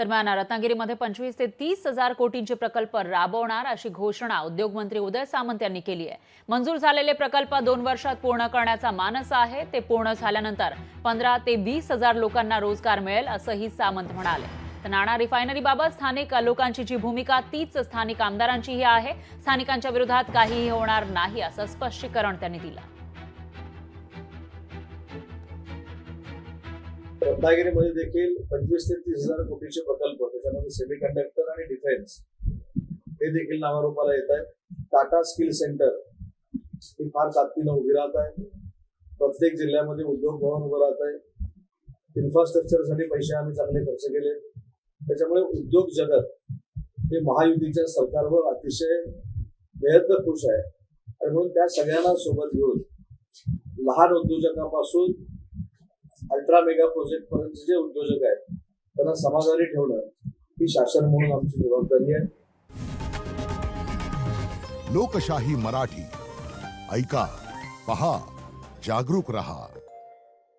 दरम्यान रत्नागिरीमध्ये पंचवीस ते तीस हजार कोटींचे प्रकल्प राबवणार अशी घोषणा उद्योगमंत्री उदय सामंत यांनी केली आहे. मंजूर झालेले प्रकल्प दोन वर्षात पूर्ण करण्याचा मानस आहे. ते पूर्ण झाल्यानंतर पंधरा ते वीस हजार लोकांना रोजगार मिळेल असंही सामंत म्हणाले. तर नाणा रिफायनरीबाबत स्थानिक लोकांची जी भूमिका तीच स्थानिक आमदारांचीही आहे. स्थानिकांच्या विरोधात काहीही होणार नाही असं स्पष्टीकरण त्यांनी दिलं. रत्नागिरीमध्ये देखील पंचवीस ते तीस हजार कोटीचे प्रकल्प त्याच्यामध्ये सेमी कंडक्टर आणि डिफेन्स हे देखील नावारूपाला येत आहे टाटा स्किल सेंटर ही फार ताकदीनं उभी राहत आहे. प्रत्येक जिल्ह्यामध्ये उद्योग भवन उभं राहत आहे. इन्फ्रास्ट्रक्चरसाठी पैसे आम्ही चांगले खर्च केले. त्याच्यामुळे उद्योग जगत हे महायुतीच्या सरकारवर अतिशय बेहद खुश आहे. आणि म्हणून त्या सगळ्यांना सोबत घेऊन लहान उद्योजकापासून अल्ट्रा मेगा प्रोजेक्ट पर्यंत जे उद्योजक आहेत त्यांना समाधानी ठेवणं ही शासन म्हणून आमची जबाबदारी आहे. लोकशाही मराठी. ऐका पहा जागरूक रहा.